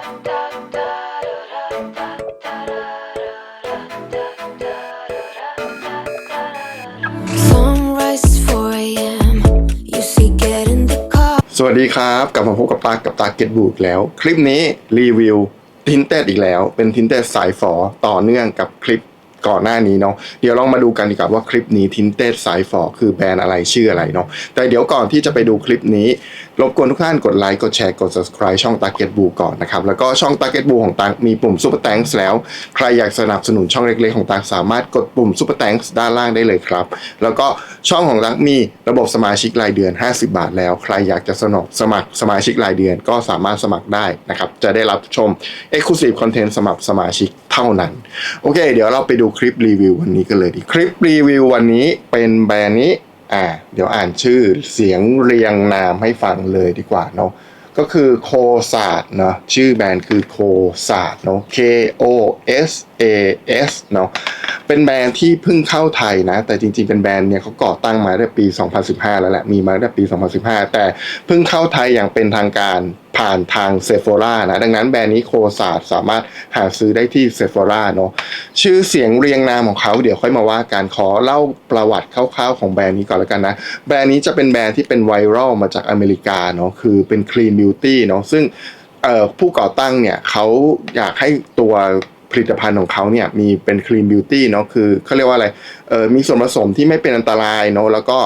สวัสดีครับ กลับมาพบกับตากับตาเก็ตบูกแล้ว คลิปนี้รีวิวทินเต็ดอีกแล้ว เป็นทินเต็ดสายฝอต่อเนื่องกับคลิปก่อนหน้านี้เนาะเดี๋ยวลองมาดูกันดีกว่าว่าคลิปนี้ทินเต็ดสายฝอคือแบรนด์อะไรชื่ออะไรเนาะแต่เดี๋ยวก่อนที่จะไปดูคลิปนี้ รบกวนทุกท่านกดไลค์ กดแชร์ กด subscribe ช่องตาเก็ตบูก่อนนะครับ แล้วก็ช่องตาเก็ตบูของตังมีปุ่มซุปเปอร์แตงส์แล้ว ใครอยากสนับสนุนช่องเล็กๆ ของตังสามารถกดปุ่มซุปเปอร์แตงส์ด้านล่างได้เลยครับ แล้วก็ช่องของตังมีระบบสมาชิกรายเดือน 50 บาท แล้ว ใครอยากจะสนับสมัครสมาชิกรายเดือนก็สามารถสมัครได้นะครับ จะได้รับชม Exclusive Content สำหรับสมาชิกเท่านั้น โอเค เดี๋ยวเราไปดูคลิปรีวิววันนี้กันเลยดี คลิปรีวิววันนี้เป็นแบรนด์นี้ อ่าเดี๋ยวอ่านชื่อเสียงเรียงนามให้ฟังเลยดีกว่าเนาะก็คือโคซาดเนาะชื่อแบรนด์คือโคซาดเนาะ K O S A S เนาะเป็นแบรนด์ที่เพิ่งเข้าไทยนะ แต่จริงๆเป็นแบรนด์เนี่ยเขาก่อตั้งมาตั้งปี 2015 แล้วแหละ มีมาตั้งปี 2015 แต่เพิ่งเข้าไทยอย่างเป็นทางการผ่านทางเซฟ h รานะ ดังนั้นแบรนด์นี้โคซาดสามารถหาซื้อได้ที่เซฟ h ราเนาะชื่อเสียงเรียงนามของเขาเดี๋ยวค่อยมาว่ากันขอเล่าประวัติคร่าวๆของแบรนด์นี้ก่อนแล้วกันนะ แบรนด์นี้จะเป็นแบรนด์ที่เป็นไวรัลมาจากอเมริกาเนาะคือเป็น clean beauty เนาะซึ่งผู้ก่อตั้งเนี่ยเขาอยากให้ตัว ผลิตภัณฑ์ของเขาเนี่ยมีเป็น clean beauty เนาะคือเขาเรียกว่าอะไรเออมีส่วนผสมที่ไม่เป็นอันตรายเนาะแล้วก็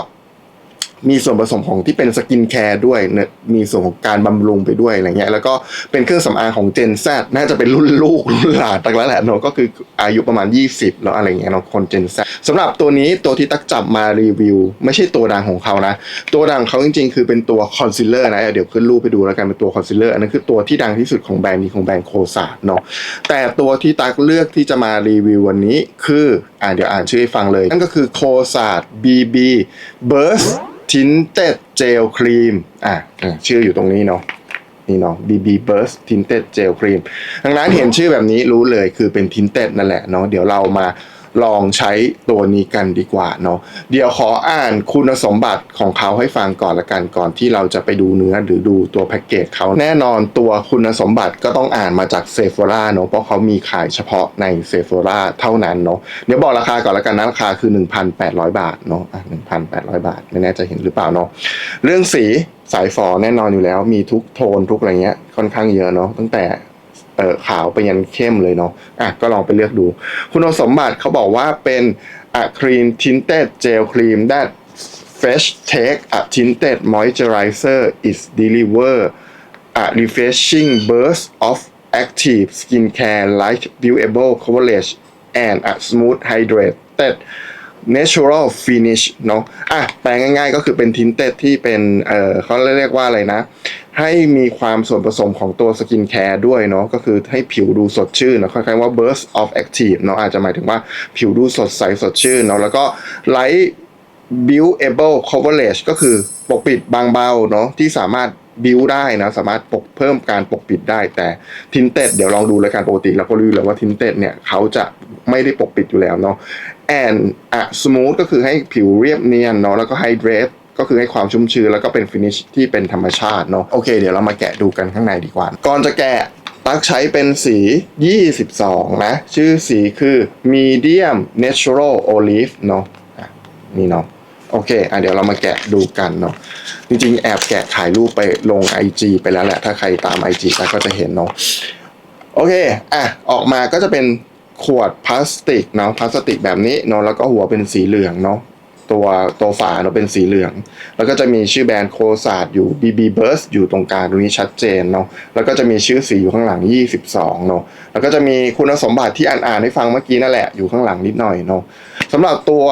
มีส่วนผสมของที่เป็นสกินแคร์ด้วยเนี่ยมีส่วนของการบำรุงไปด้วยอะไรเงี้ย แล้วก็เป็นเครื่องสำอางของ Gen Z น่าจะเป็นรุ่นลูกรุ่นหลานตั้งแล้วแหละเนาะก็คืออายุประมาณ 20 แล้วอะไรเงี้ยเนาะคน Gen Z สำหรับตัวนี้ตัวที่ตักจับมารีวิว ไม่ใช่ตัวดังของเขานะ ตัวดังของเขาจริงๆ คือเป็นตัวคอนซีลเลอร์นะ เดี๋ยวขึ้นรูปไปดูแล้วกันเป็นตัวคอนซีลเลอร์อันนั้นคือตัวที่ดังที่สุดของแบรนด์นี้ของแบรนด์โคซาเนาะแต่ตัวที่ตักเลือกที่จะมารีวิววันนี้คืออ่าเดี๋ยวอ่านชื่อให้ฟังเลยนั่นก็คือโคซา BB Burst Tinted Gel Cream อะอะชื่ออยู่ตรงนี้เนาะนี่เนาะ BB Burst Tinted Gel Cream ดังนั้นเห็นชื่อแบบนี้รู้เลยคือเป็น Tinted นั่นแหละเนาะเดี๋ยวเรามา ลองใช้ตัวนี้กันดีกว่าเนาะเดี๋ยวขออ่านคุณสมบัติของเขาให้ฟังก่อนละกันก่อนที่เราจะไปดูเนื้อหรือดูตัวแพ็กเกจเขาแน่นอนตัวคุณสมบัติก็ต้องอ่านมาจากเซฟ h ราเนาะเพราะเขามีขายเฉพาะในเซฟ h ราเท่านั้นเนาะเดี๋ยวบอกราคาก่อนละกันนะราคาคือ 1,800 บาทเนาะอะ1,800บาท ไม่แน่ใจเห็นหรือเปล่าเนาะเรื่องสีสายฝอแน่นอนอยู่แล้ว มีทุกโทนทุกอะไรเงี้ยค่อนข้างเยอะเนาะตั้งแต่ เอ่อขาวไปยันเข้มเลยเนาะอะก็ลองไปเลือกดู คุณสมบัติเขาบอกว่าเป็น a cream tinted gel cream that fresh take a tinted moisturizer is deliver a refreshing burst of active skincare light viewable coverage and a smooth hydrated natural finish เนาะอะแปลง่ายๆก็คือเป็นทินเต็ดที่เป็นเอ่อเขาเรียกว่าอะไรนะ ให้มีความส่วนผสมของตัวสกินแคร์ด้วยเนาะก็คือให้ผิวดูสดชื่นนะคล้ายๆว่า burst of active เนาะอาจจะหมายถึงว่าผิวดูสดใสสดชื่นเนาะแล้วก็ light buildable coverage ก็คือปกปิดบางเบาเนาะที่สามารถบิวได้นะสามารถปกเพิ่มการปกปิดได้ แต่ทินเต็ดเดี๋ยวลองดูรายการปกติเราก็รู้แล้วว่าทินเต็ดเนี่ยเขาจะไม่ได้ปกปิดอยู่แล้วเนาะ and อะ smooth ก็คือให้ผิวเรียบเนียนเนาะแล้วก็ hydrate ก็คือให้ความชุ่มชื้นแล้วก็เป็น finish ที่เป็นธรรมชาติเนาะโอเคเดี๋ยวเรามาแกะดูกันข้างในดีกว่า ก่อนจะแกะตักใช้เป็นสี 22 นะ ชื่อสีคือ medium natural olive เนาะนี่เนาะโอเคอะเดี๋ยวเรามาแกะดูกันเนาะจริงๆ แอบแกะถ่ายรูปไปลง IG ไปแล้วแหละ ถ้าใครตาม IG ไปก็จะเห็นเนาะโอเคอะออกมาก็จะเป็นขวดพลาสติกเนาะพลาสติกแบบนี้เนาะแล้วก็หัวเป็นสีเหลืองเนาะ ตัวตัวฝาเนาะเป็นสีเหลือง แล้วก็จะมีชื่อแบรนด์โคซาดอยู่ BB Burst อยู่ตรงกลางตรงนี้ชัดเจนเนาะแล้วก็จะมีชื่อสีอยู่ข้างหลัง 22เนาะแล้วก็จะมีคุณสมบัติที่อ่านๆให้ฟังเมื่อกี้นั่นแหละอยู่ข้างหลังนิดหน่อยเนาะสำหรับตัว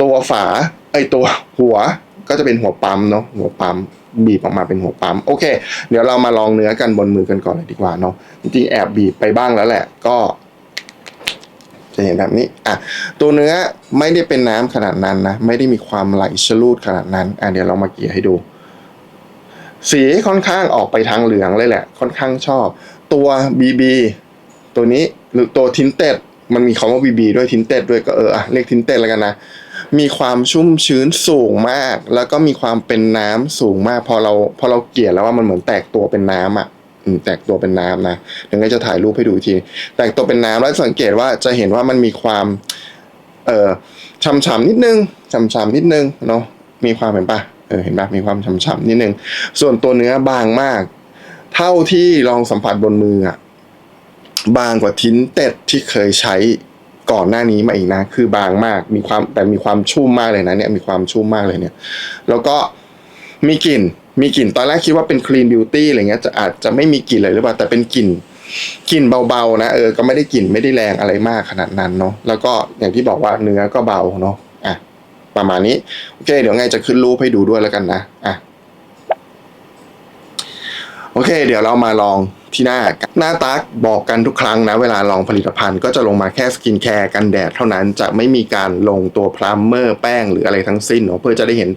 ตัวฝาไอตัวหัวก็จะเป็นหัวปั๊มเนาะหัวปั๊มบีบออกมาเป็นหัวปั๊มโอเค เดี๋ยวเรามาลองเนื้อกันบนมือกันก่อนเลยดีกว่าเนาะจริงๆแอบบีบไปบ้างแล้วแหละ ก็ จะเห็นแบบนี้อะตัวเนื้อไม่ได้เป็นน้ำขนาดนั้นนะไม่ได้มีความไหลชลูดขนาดนั้นอะเดี๋ยวเรามาเกลี่ยให้ดู สีค่อนข้างออกไปทางเหลืองเลยแหละ ค่อนข้างชอบ ตัว BB ตัวนี้หรือตัวทินเต็ดมันมีคำว่า BB ด้วยทินเต็ดด้วยก็เอออะเรียกทินเต็ดแล้วกันนะมีความชุ่มชื้นสูงมาก แล้วก็มีความเป็นน้ำสูงมาก พอเราพอเราเกลี่ยแล้วว่ามันเหมือนแตกตัวเป็นน้ำอะ แตกตัวเป็นน้ำนะเดี๋ยวจะถ่ายรูปให้ดูที แตกตัวเป็นน้ำแล้วสังเกตว่าจะเห็นว่ามันมีความเอ่อช่ำๆนิดนึงช่ำๆนิดนึงเนาะมีความเห็นปะเออเห็นปะมีความช่ำๆนิดนึง ส่วนตัวเนื้อบางมาก เท่าที่ลองสัมผัสบนมืออะบางกว่าทิ้นเต็ดที่เคยใช้ก่อนหน้านี้มาอีกนะ คือบางมากมีความแต่มีความชุ่มมากเลยนะเนี่ยมีความชุ่มมากเลยเนี่ย แล้วก็มีกลิ่น มีกลิ่นตอนแรกคิดว่าเป็น clean beauty อะไรเงี้ยจะอาจจะไม่มีกลิ่นเลยหรือเปล่าแต่เป็นกลิ่นกลิ่นเบาๆนะเออก็ไม่ได้กลิ่นไม่ได้แรงอะไรมากขนาดนั้นเนาะแล้วก็อย่างที่บอกว่าเนื้อก็เบาเนาะอะประมาณนี้โอเค เดี๋ยวไงจะขึ้นรูปให้ดูด้วยแล้วกันนะอะ โอเค เดี๋ยวเรามาลองที่หน้า หน้าตักบอกกันทุกครั้งนะ เวลาลองผลิตภัณฑ์ก็จะลงมาแค่สกินแคร์กันแดดเท่านั้นจะไม่มีการลงตัวพรามเมอร์แป้งหรืออะไรทั้งสิ้นเนาะเพื่อจะได้เห็น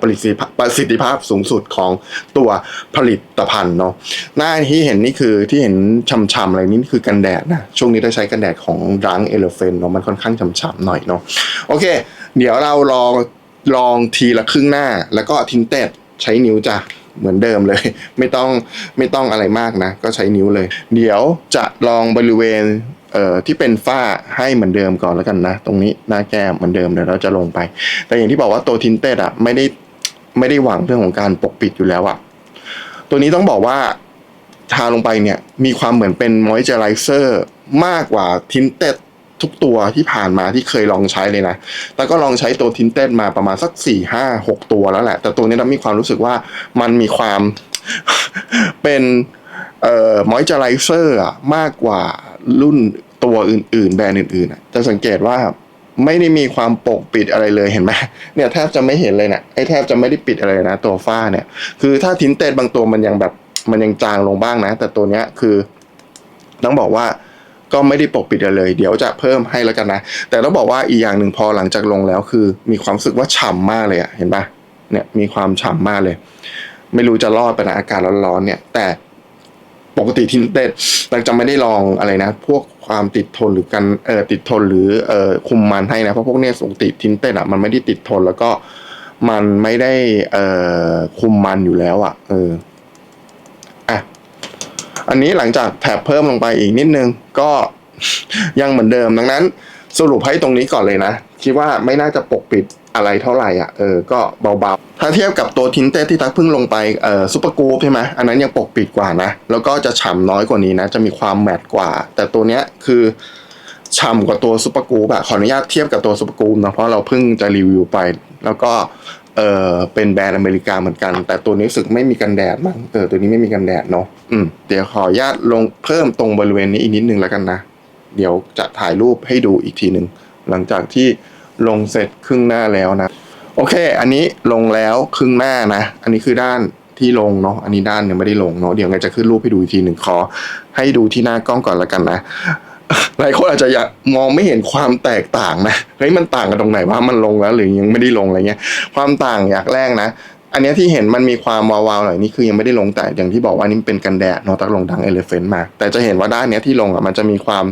ประสิทธิภาพประสิทธิภาพสูงสุดของตัวผลิตภัณฑ์เนาะหน้าที่เห็นนี่คือที่เห็นช่ำๆอะไรนี่คือกันแดดนะช่วงนี้ได้ใช้กันแดดของรังเอลเฟนเนาะมันค่อนข้างช่ำๆหน่อยเนาะโอเค เดี๋ยวเราลองลองทีละครึ่งหน้าแล้วก็ทินเต็ดใช้นิ้วจ้ะ เหมือนเดิมเลย ไม่ต้องไม่ต้องอะไรมากนะ ก็ใช้นิ้วเลย เดี๋ยวจะลองบริเวณเอ่อที่เป็นฝ้าให้เหมือนเดิมก่อนแล้วกันนะ ตรงนี้หน้าแก้มเหมือนเดิมเดี๋ยวเราจะลงไป แต่อย่างที่บอกว่าตัวทินเต็ดอะไม่ได้ไม่ได้หวังเรื่องของการปกปิดอยู่แล้วอะตัวนี้ต้องบอกว่าทาลงไปเนี่ยมีความเหมือนเป็นมอยเจอไรเซอร์มากกว่าทินเต็ด ทุกตัวที่ผ่านมาที่เคยลองใช้เลยนะแต่ก็ลองใช้ตัวทินเต็ดมาประมาณสักสี่ห้าหกตัวแล้วแหละ แต่ตัวนี้เรามีความรู้สึกว่ามันมีความเป็นเอ่อมอยเจอไรเซอร์มากกว่ารุ่นตัวอื่น ๆ แบรนด์อื่นๆจะสังเกตว่าไม่ได้มีความปกปิดอะไรเลยเห็นไหมเนี่ยแทบจะไม่เห็นเลยเนี่ยไอ้แทบจะไม่ได้ปิดอะไรนะตัวฝ้าเนี่ย คือถ้าทินเต็ดบางตัวมันยังแบบมันยังจางลงบ้างนะ แต่ตัวเนี้ยคือต้องบอกว่า ก็ไม่ได้ปกปิดอะไรเลย เดี๋ยวจะเพิ่มให้แล้วกันนะ แต่ต้องบอกว่าอีกอย่างหนึ่งพอหลังจากลงแล้วคือ มีความรู้สึกว่าฉ่ำมากเลยอะเห็นปะเนี่ยมีความฉ่ำมากเลย ไม่รู้จะรอดไปนะอากาศร้อนๆเนี่ย แต่ปกติทินเต็ดเราจะไม่ได้ลองอะไรนะ พวกความติดทนหรือกันเอ่อติดทนหรือเอ่อคุมมันให้นะเพราะพวกเนี้ยปกติทินเต็ดอะมันไม่ได้ติดทนแล้วก็มันไม่ได้เอ่อคุมมันอยู่แล้วอะเอออะ อันนี้หลังจากแถบเพิ่มลงไปอีกนิดนึงก็ยังเหมือนเดิมดังนั้นสรุปให้ตรงนี้ก่อนเลยนะ คิดว่าไม่น่าจะปกปิดอะไรเท่าไหร่อะเออก็เบาๆ ถ้าเทียบกับตัวทินเต้ที่ทักเพิ่งลงไปเอ่อซูเปอร์กู๊ปใช่ไหมอันนั้นยังปกปิดกว่านะ แล้วก็จะฉ่ำน้อยกว่านี้นะ จะมีความแมตต์กว่า แต่ตัวเนี้ยคือฉ่ำกว่าตัวซูเปอร์กู๊ปอะขออนุญาตเทียบกับตัวซูเปอร์กู๊ปนะเพราะเราเพิ่งจะรีวิวไป แล้วก็ เออเป็นแบรนด์อเมริกาเหมือนกัน แต่ตัวนี้รู้สึกไม่มีกันแดดมั้งเออตัวนี้ไม่มีกันแดดเนาะอืมเดี๋ยวขออนุญาตลงเพิ่มตรงบริเวณนี้อีกนิดนึงแล้วกันนะ เดี๋ยวจะถ่ายรูปให้ดูอีกทีหนึ่งหลังจากที่ลงเสร็จครึ่งหน้าแล้วนะ โอเค อันนี้ลงแล้วครึ่งหน้านะ อันนี้คือด้านที่ลงเนาะอันนี้ด้านยังไม่ได้ลงเนาะเดี๋ยวไงจะขึ้นรูปให้ดูอีกทีหนึ่งขอให้ดูที่หน้ากล้องก่อนแล้วกันนะ หลายคนอาจจะอยากมองไม่เห็นความแตกต่างนะเฮ้ยมันต่างกันตรงไหนว่ามันลงแล้วหรือยังไม่ได้ลงอะไรเงี้ย ความต่างอย่างแรกนะ อันนี้ที่เห็นมันมีความวาวๆหน่อยนี่คือยังไม่ได้ลงแต่อย่างที่บอกว่านี่เป็นกันแดดนาะตักลงดังเอเลเฟนต์มา แต่จะเห็นว่าด้านเนี้ยที่ลงอะมันจะมีความ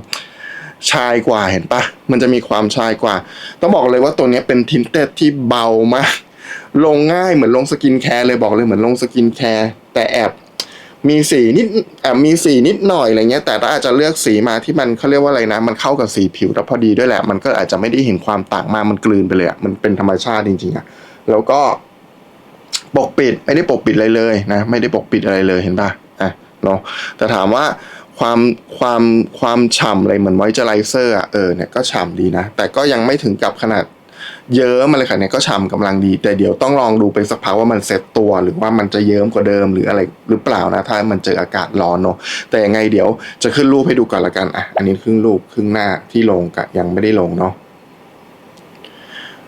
ชายกว่าเห็นปะมันจะมีความชายกว่า ต้องบอกเลยว่าตัวนี้เป็นทินเต็ดที่เบามาก ลงง่ายเหมือนลงสกินแคร์เลยบอกเลยเหมือนลงสกินแคร์แต่แอบ มีสีนิดแอบมีสีนิดหน่อยอะไรเงี้ย แต่ถ้าอาจจะเลือกสีมาที่มันเขาเรียกว่าอะไรนะ มันเข้ากับสีผิวแล้วพอดีด้วยแหละ มันก็อาจจะไม่ได้เห็นความต่างมากมันกลืนไปเลยอะมันเป็นธรรมชาติจริงๆอะแล้วก็ปกปิดไม่ได้ปกปิดอะไรเลยนะ ไม่ได้ปกปิดอะไรเลยเห็นป่ะอะเนาะแต่ถามว่าความความความฉ่ำอะไรเหมือนมอยเจอไรเซอร์อะเออเนี่ยก็ฉ่ำดีนะ แต่ก็ยังไม่ถึงกับขนาด เยิ้มอะไรค่ะเนี่ยก็ฉ่ำกำลังดี แต่เดี๋ยวต้องลองดูไปสักพักว่ามันเซ็ตตัว หรือว่ามันจะเยิ้มกว่าเดิมหรืออะไรหรือเปล่านะถ้ามันเจออากาศร้อนเนาะแต่ยังไงเดี๋ยวจะขึ้นรูปให้ดูก่อนละกันอะอันนี้ครึ่งรูปครึ่งหน้าที่ลงกับยังไม่ได้ลงเนาะ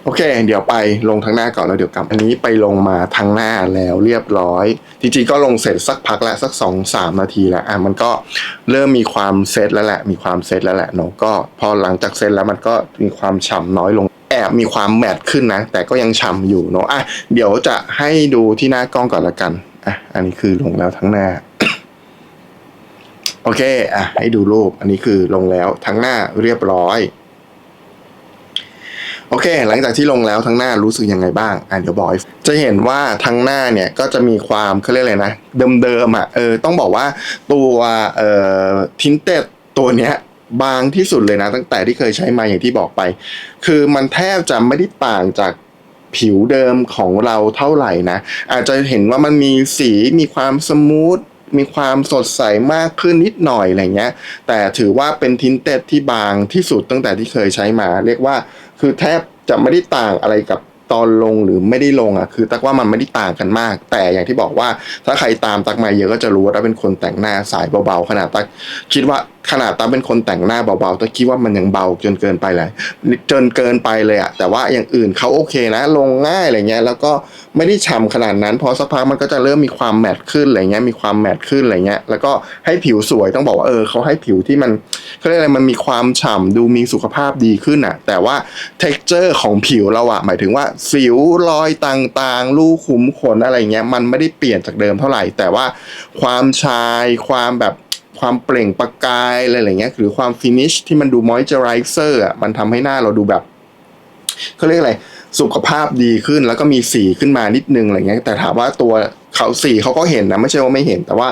โอเค เดี๋ยวไปลงทางหน้าก่อนแล้วเดี๋ยวกลับ อันนี้ไปลงมาทางหน้าแล้วเรียบร้อย จริงๆก็ลงเสร็จสักพักล้วสักสองสามนาทีแล้ว อะมันก็เริ่มมีความเซตแล้วแหละ มีความเซตแล้วแหละเนาะก็พอหลังจากเซตแล้วมันก็มีความฉ่ำน้อยลง แอบมีความแมตต์ขึ้นนะ แต่ก็ยังฉ่ำอยู่เนาะอะเดี๋ยวจะให้ดูที่หน้ากล้องก่อนละกันอะอันนี้คือลงแล้วทั้งหน้า โอเคอะให้ดูรูป อันนี้คือลงแล้วทั้งหน้าเรียบร้อย โอเค หลังจากที่ลงแล้วทั้งหน้ารู้สึกยังไงบ้างอะเดี๋ยวบอกจะเห็นว่าทั้งหน้าเนี่ยก็จะมีความเขาเรียกอะไรนะเดิมๆอะเออต้องบอกว่าตัวเอ่อทินเต็ดตัวเนี้ย บางที่สุดเลยนะ ตั้งแต่ที่เคยใช้มาอย่างที่บอกไป คือมันแทบจะไม่ได้ต่างจากผิวเดิมของเราเท่าไหร่นะ อาจจะเห็นว่ามันมีสีมีความสมูทมีความสดใสมากขึ้นนิดหน่อยอะไรเงี้ย แต่ถือว่าเป็นทินเต็ดที่บางที่สุดตั้งแต่ที่เคยใช้มา เรียกว่าคือแทบจะไม่ได้ต่างอะไรกับตอนลงหรือไม่ได้ลงอะคือตักว่ามันไม่ได้ต่างกันมาก แต่อย่างที่บอกว่าถ้าใครตามตักมาเยอะก็จะรู้ว่าตักเป็นคนแต่งหน้าสายเบาๆขนาดตักคิดว่า ขนาดตักเป็นคนแต่งหน้าเบาๆตักคิดว่ามันยังเบาจนเกินไปเลยจนเกินไปเลยอะแต่ว่าอย่างอื่นเขาโอเคนะ ลงง่ายอะไรเงี้ย แล้วก็ไม่ได้ฉ่ำขนาดนั้นพอสักพักมันก็จะเริ่มมีความแมตต์ขึ้นอะไรเงี้ยมีความแมตต์ขึ้นอะไรเงี้ยแล้วก็ให้ผิวสวยต้องบอกว่าเออเขาให้ผิวที่มันเขาเรียกอะไรมันมีความฉ่ำดูมีสุขภาพดีขึ้นอะแต่ว่า t e x t อร์ของผิวเราอะหมายถึงว่าสิวรอยต่างๆ รูขุมขนอะไรเงี้ยมันไม่ได้เปลี่ยนจากเดิมเท่าไหร่ แต่ว่าความชายความแบบ ความเปล่งประกายอะไรอย่างเงี้ยหรือความฟินิชที่มันดูมอยเจอไรเซอร์อะมันทำให้หน้าเราดูแบบเขาเรียกอะไรสุขภาพดีขึ้นแล้วก็มีสีขึ้นมานิดนึงอะไรเงี้ยแต่ถามว่าตัวเขาสีเขาก็เห็นนะไม่ใช่ว่าไม่เห็น แต่ว่า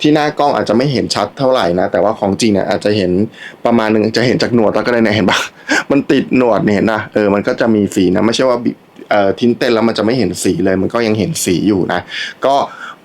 ที่หน้ากล้องอาจจะไม่เห็นชัดเท่าไหร่นะ แต่ว่าของจริงเนี่ยอาจจะเห็นประมาณหนึงจะเห็นจากหนวดแล้วก็ได้เนี่ยเห็นปะมันติดหนวดเนี่ยเห็นนะเออมันก็จะมีสีนะไม่ใช่ว่าบิเอ่อทิ้นเต้นแล้วมันจะไม่เห็นสีเลย มันก็ยังเห็นสีอยู่นะ ก็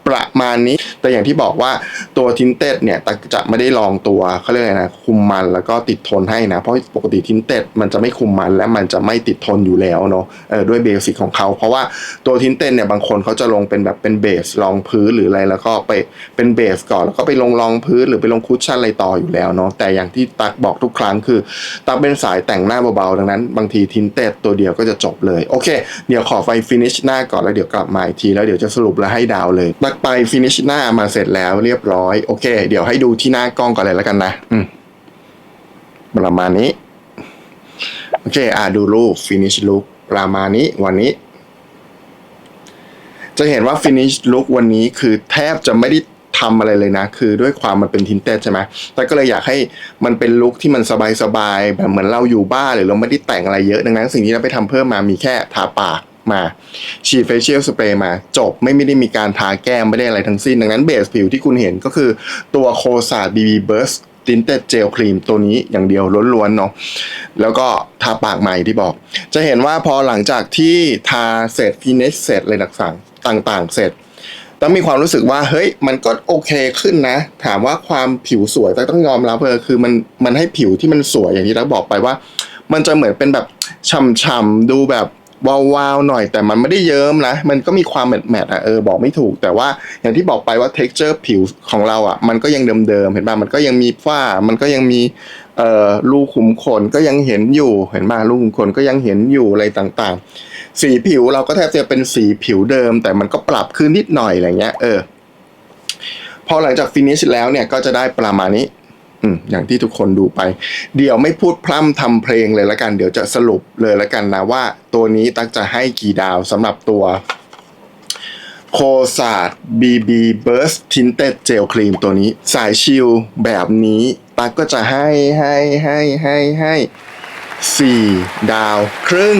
ประมาณนี้ แต่อย่างที่บอกว่าตัวทินเต็ดเนี่ยตักจะไม่ได้ลองตัวเขาเรียกอะไรนะคุมมันแล้วก็ติดทนให้นะ เพราะปกติทินเต็ดมันจะไม่คุมมันและมันจะไม่ติดทนอยู่แล้วเนาะเออด้วยเบสิกของเขา เพราะว่าตัวทินเต็ดเนี่ยบางคนเขาจะลงเป็นแบบเป็นเบสรองพื้นหรืออะไรแล้วก็ไปเป็นเบสก่อนแล้วก็ไปลงรองพื้นหรือไปลงคุชชั่นอะไรต่ออยู่แล้วเนาะแต่อย่างที่ตักบอกทุกครั้งคือตักเป็นสายแต่งหน้าเบาๆดังนั้น บางทีทินเต็ดตัวเดียวก็จะจบเลยโอเค เดี๋ยวขอไฟฟินิชหน้าก่อนแล้วเดี๋ยวกลับมาอีกทีแล้วเดี๋ยวจะสรุปและให้ดาวเลยตักไปฟินิชหน้ามาเสร็จแล้วเรียบร้อย โอเค เดี๋ยวให้ดูที่หน้ากล้องก่อนเลยแล้วกันนะอืมประมาณนี้ โอเค อ่าดูรูป finish look ประมาณนี้วันนี้ จะเห็นว่า finish look วันนี้คือแทบจะไม่ได้ทำอะไรเลยนะ คือด้วยความมันเป็นทินเต็ดใช่ไหมแต่ก็เลยอยากให้มันเป็นลุคที่มันสบายๆแบบเหมือนเราอยู่บ้านหรือเราไม่ได้แต่งอะไรเยอะดังนั้น สิ่งที่เราไปทำเพิ่มมามีแค่ทาปาก มาฉีดเฟเชียลสเปรย์มาจบไม่ไม่ได้มีการทาแก้มไม่ได้อะไรทั้งสิ้น ดังนั้นเบสผิวที่คุณเห็นก็คือตัวโคซาด BB Burst Tinted Gel Cream ตัวนี้อย่างเดียวล้วนๆเนาะแล้วก็ทาปากใหม่ที่บอก จะเห็นว่าพอหลังจากที่ทาเสร็จฟินิชเสร็จอะไรต่างๆ เสร็จต้องมีความรู้สึกว่าเฮ้ยมันก็โอเคขึ้นนะ ถามว่าความผิวสวยแต่ต้องยอมรับเลยคือมันมันให้ผิวที่มันสวยอย่างที่เราบอกไปว่า มันจะเหมือนเป็นแบบฉ่ำๆดูแบบ วาวๆหน่อยแต่มันไม่ได้เยิ้มนะ มันก็มีความแมทๆอะเออบอกไม่ถูก แต่ว่าอย่างที่บอกไปว่า texture ผิวของเราอะมันก็ยังเดิมๆเห็นป่ะมันก็ยังมีฝ้า มันก็ยังมีเอ่อรูขุมขนก็ยังเห็นอยู่เห็นป่ะรูขุมขนก็ยังเห็นอยู่อะไรต่างๆ สีผิวเราก็แทบจะเป็นสีผิวเดิม แต่มันก็ปรับขึ้นนิดหน่อยอะไรเงี้ยเออพอหลังจากฟินิชแล้วเนี่ยก็จะได้ประมาณนี้ อืมอย่างที่ทุกคนดูไป เดี๋ยวไม่พูดพร่ำทำเพลงเลยละกัน เดี๋ยวจะสรุปเลยละกันนะว่า ตัวนี้ตักจะให้กี่ดาวสำหรับตัวโคซาด BB Burst Tinted Gel Cream ตัวนี้ สายชิลแบบนี้ตักก็จะให้ให้ให้ให้ให้สี่ดาวครึ่ง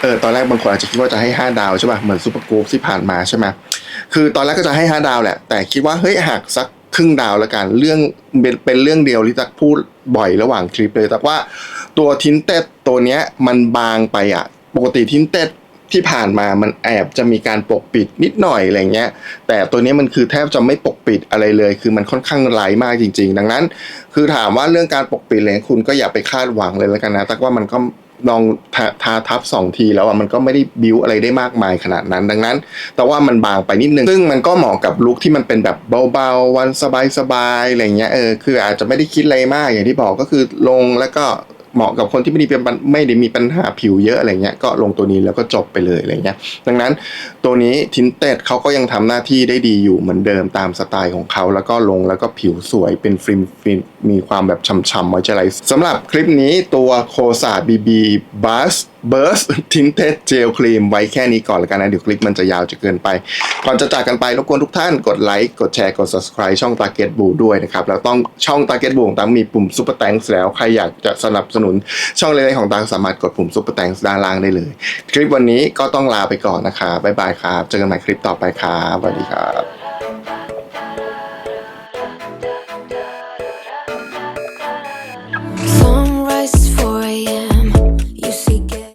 เออตอนแรกบางคนอาจจะคิดว่าจะให้ 5 ดาวใช่ป่ะเหมือนซูเปอร์กรุ๊ปที่ผ่านมาใช่ไหมคือตอนแรกก็จะให้ 5 ดาวแหละ แต่คิดว่าเฮ้ยหักสัก ครึ่งดาวแล้วกันเรื่องเป็นเป็นเรื่องเดียวที่ตักพูดบ่อยระหว่างคลิปเลยแต่ว่าตัวทินเต็ดตัวเนี้ยมันบางไปอะ ปกติทินเต็ดที่ผ่านมามันแอบจะมีการปกปิดนิดหน่อยอะไรเงี้ย แต่ตัวเนี้ยมันคือแทบจะไม่ปกปิดอะไรเลย คือมันค่อนข้างไร้มากจริง ๆ ดังนั้น คือถามว่าเรื่องการปกปิดอะไรคุณก็อย่าไปคาดหวังเลยแล้วกันนะตักว่ามันก็ ลองทาทาทับสองทีแล้วอะมันก็ไม่ได้บิวอะไรได้มากมายขนาดนั้น ดังนั้น แต่ว่ามันบางไปนิดนึง ซึ่งมันก็เหมาะกับลุคที่มันเป็นแบบเบาๆ วันสบายๆอะไรเงี้ยเออคืออาจจะไม่ได้คิดอะไรมากอย่างที่บอกก็คือลงแล้วก็เหมาะกับคนที่ไม่ได้เป็นไม่ได้มีปัญหาผิวเยอะอะไรเงี้ยก็ลงตัวนี้แล้วก็จบไปเลยอะไรเงี้ยดังนั้นตัวนี้ทินเต็ดเขาก็ยังทำหน้าที่ได้ดีอยู่เหมือนเดิมตามสไตล์ของเขาแล้วก็ลงแล้วก็ผิวสวยเป็นฟิล์มฟิล์ม มีความแบบฉ่ำๆมอยเจอไรสำหรับคลิปนี้ตัวโคซาบีบีบัส Burst Tinted Gel Cream ไว้แค่นี้ก่อนแล้วกันนะ เดี๋ยวคลิปมันจะยาวจะเกินไป ก่อนจะจากกันไปรบกวนทุกท่านกดไลค์กดแชร์กด subscribe ช่อง Target b l u ด้วยนะครับ แล้วต้องช่อง Target b l u ของตังมีปุ่ม Super Thanks แล้ว ใครอยากจะสนับสนุนช่องเล็กๆของตังสามารถกดปุ่ม Super Thanks ด้านล่างได้เลย คลิปวันนี้ก็ต้องลาไปก่อนนะครับบ๊ายบายครับเจอกันใหม่คลิปต่อไปครับสวัสดีครับ